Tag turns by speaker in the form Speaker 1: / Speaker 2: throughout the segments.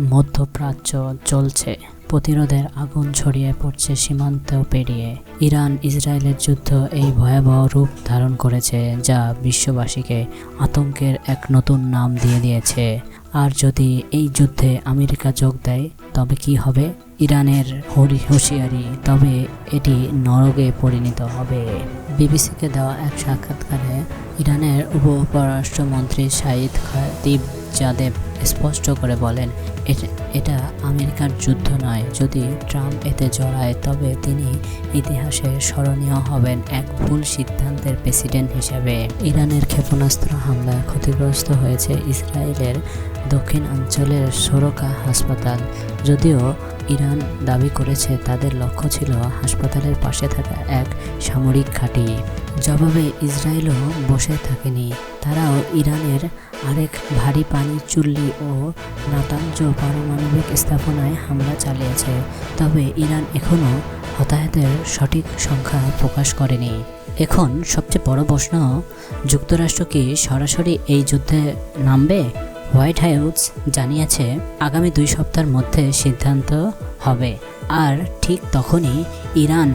Speaker 1: মধ্যপ্রাচ্য চলছে। প্রতিরোধের আগুন ছড়িয়ে পড়ছে সীমান্ত পেরিয়ে। ইরান ইসরায়েলের যুদ্ধ এই ভয়াবহ রূপ ধারণ করেছে, যা বিশ্ববাসীকে আতঙ্কের এক নতুন নাম দিয়ে দিয়েছে। আর যদি এই যুদ্ধে আমেরিকা যোগ দেয়, তবে কি হবে? ইরানের হরি হুঁশিয়ারি, তবে এটি নরকে পরিণত হবে। বিবিসিকে দেওয়া এক সাক্ষাৎকারে ইরানের উপপররাষ্ট্রমন্ত্রী সাইদ খাতিব জাদেব স্পষ্ট করে বলেন, "এট- আমেরিকার যুদ্ধ নয়। যদি ট্রাম্প এতে জড়ায়, তবে তিনি ইতিহাসে স্মরণীয় হবেন এক ভুল সিদ্ধান্তের প্রেসিডেন্ট হিসেবে। ইরানের ক্ষেপণাস্ত্র হামলায় ক্ষতিগ্রস্ত হয়েছে ইসরায়েলের দক্ষিণ অঞ্চলের সোরকা হাসপাতাল। যদিও ইরান দাবি করেছে তাদের লক্ষ্য ছিল হাসপাতালের পাশে থাকা এক সামরিক ঘাঁটি। জবাবে ইসরায়েলও বসে থাকেনি। তারাও ইরানের আরেক ভারী পানি চুল্লি ও নাতাঞ্জ পারমাণবিক স্থাপনায় হামলা চালিয়েছে। তবে ইরান এখনও হতাহতের সঠিক সংখ্যা প্রকাশ করেনি। এখন সবচেয়ে বড় প্রশ্ন, যুক্তরাষ্ট্র কি সরাসরি এই যুদ্ধে নামবে? হোয়াইট হাউস জানিয়েছে, আগামী দুই সপ্তাহের মধ্যে সিদ্ধান্ত হবে। আর ঠিক তখনই ইরান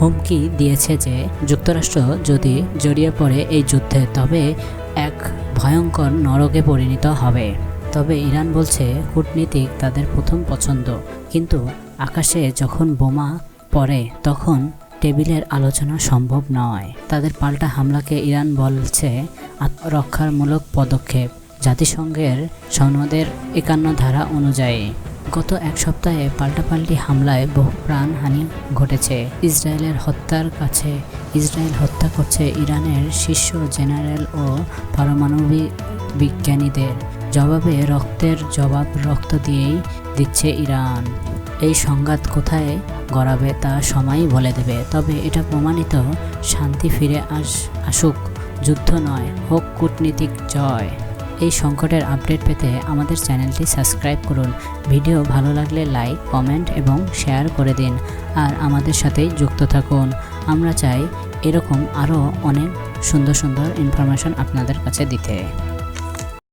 Speaker 1: হুমকি দিয়েছে যে, যুক্তরাষ্ট্র যদি জড়িয়ে পড়ে এই যুদ্ধে, তবে এক ভয়ঙ্কর নরকে পরিণত হবে। তবে ইরান বলছে, কূটনীতিক তাদের প্রথম পছন্দ। কিন্তু আকাশে যখন বোমা পড়ে, তখন টেবিলের আলোচনা সম্ভব নয়। তাদের পাল্টা হামলাকে ইরান বলছে আত্মরক্ষামূলক পদক্ষেপ। জাতিসংঘের সনদের একান্ন ধারা অনুযায়ী গত এক সপ্তাহে পাল্টাপাল্টি হামলায় বহু প্রাণহানি ঘটেছে। ইসরায়েলের হত্যার কাছে ইসরায়েল হত্যা করছে ইরানের শীর্ষ জেনারেল ও পারমাণবিক বিজ্ঞানীদের জবাবে রক্তের জবাব রক্ত দিয়েই দিচ্ছে ইরান। এই সংঘাত কোথায় গড়াবে তা সময়ই বলে দেবে, তবে এটা প্রমাণিত শান্তি ফিরে আস, আসুক, যুদ্ধ নয়, হোক কূটনীতিক জয়। এই সংকটের আপডেট পেতে আমাদের চ্যানেলটি সাবস্ক্রাইব করুন। ভিডিও ভালো লাগলে লাইক কমেন্ট এবং শেয়ার করে দিন। আর আমাদের সাথে যুক্ত থাকুন। আমরা চাই এরকম আরও অনেক সুন্দর সুন্দর ইনফরমেশন আপনাদের কাছে দিতে।